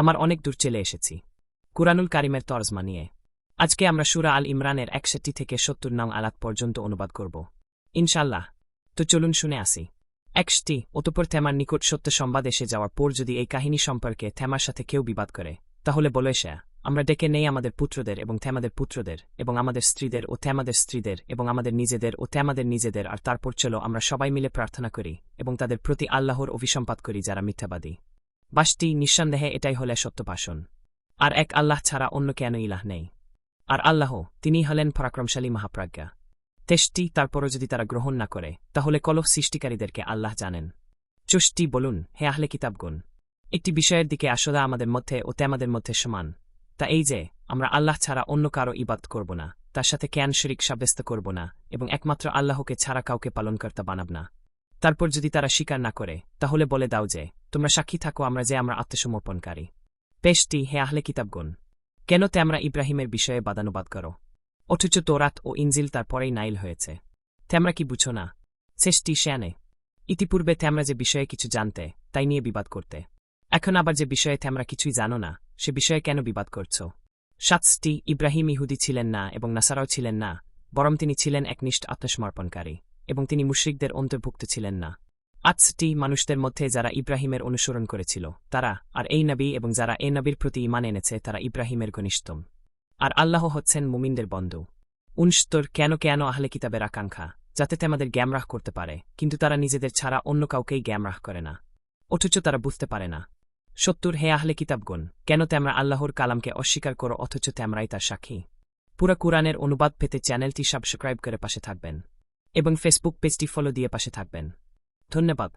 আমার অনেক দূর চলে এসেছি। কুরানুল কারিমের তরজমা নিয়ে। আজকে আমরা সুরা আল ইমরানের একষট্টি থেকে সত্তর নং আলাত পর্যন্ত অনুবাদ করব। ইনশাল্লাহ তো চলুন শুনে আসি। একটি, অতপর থেমার নিকট সত্য সংবাদ এসে যাওয়ার পর যদি এই কাহিনী সম্পর্কে থেমার সাথে কেউ বিবাদ করে, তাহলে বলে সে আমরা ডেকে নেই আমাদের পুত্রদের এবং থেমাদের পুত্রদের এবং আমাদের স্ত্রীদের ও থেমাদের স্ত্রীদের এবং আমাদের নিজেদের ও থেমাদের নিজেদের, আর তারপর চলো আমরা সবাই মিলে প্রার্থনা করি এবং তাদের প্রতি আল্লাহর অভিসম্পাত করি যারা মিথ্যাবাদী। বাসটি নিঃসন্দেহে এটাই হলে সত্যভাষণ আর এক আল্লাহ ছাড়া অন্য কেন ইলাহ নেই? আর আল্লাহ তিনি হলেন পরাক্রমশালী মহাপ্রাজ্ঞা। তেষ্টি তারপরও যদি তারা গ্রহণ না করে, তাহলে কলহ সৃষ্টিকারীদেরকে আল্লাহ জানেন। চুষ্টি বলুন, হে আহলে কিতাবগুন একটি বিষয়ের দিকে আসলে আমাদের মধ্যে ও তেমাদের মধ্যে সমান। তা এই যে, আমরা আল্লাহ ছাড়া অন্য কারও ইবাদ করব না, তার সাথে ক্যান শরিক সাব্যস্ত করব না, এবং একমাত্র আল্লাহকে ছাড়া কাউকে পালনকর্তা বানাব না। তারপর যদি তারা স্বীকার না করে, তাহলে বলে দাও যে তোমরা সাক্ষী থাকো আমরা যে আমরা আত্মসমর্পণকারী। পেশটি হে আহলে কিতাবগুন কেন তে আমরা ইব্রাহিমের বিষয়ে বাদানুবাদ করো? অথচ তোরাত ও ইনজিল তার পরেই নাইল হয়েছে। তেমরা কি বুঝো না? শেষটি শ্যানে। ইতিপূর্বে তেমরা যে বিষয়ে কিছু জানতে, তাই নিয়ে বিবাদ করতে। এখন আবার যে বিষয়ে তেমরা কিছুই জানো না, সে বিষয়ে কেন বিবাদ করছ? সাতটি ইব্রাহিম ইহুদি ছিলেন না এবং নাসারাও ছিলেন না, বরং তিনি ছিলেন একনিষ্ঠ আত্মসমর্পণকারী এবং তিনি মুশ্রিকদের অন্তর্ভুক্ত ছিলেন না। আজটি মানুষদের মধ্যে যারা ইব্রাহিমের অনুসরণ করেছিল, তারা আর এই নবী এবং যারা এ নবীর প্রতি ইমান এনেছে, তারা ইব্রাহিমের ঘনিষ্ঠম। আর আল্লাহ হচ্ছেন মুমিনদের বন্ধু। উনস্তর কেন কেন আহলে কিতাবের আকাঙ্ক্ষা? যাতে তেমাদের জ্ঞামরাহ করতে পারে, কিন্তু তারা নিজেদের ছাড়া অন্য কাউকেই জ্ঞামরাহ করে না। অথচ তারা বুঝতে পারে না। সত্তর, হে আহলে কিতাবগুন কেন তেমরা আল্লাহর কালামকে অস্বীকার করো, অথচ তেমরাই তার সাক্ষী? পুরা কুরআনের অনুবাদ পেতে চ্যানেলটি সাবস্ক্রাইব করে পাশে থাকবেন এবং ফেসবুক পেজটি ফলো দিয়ে পাশে থাকবেন। धन्यवाद।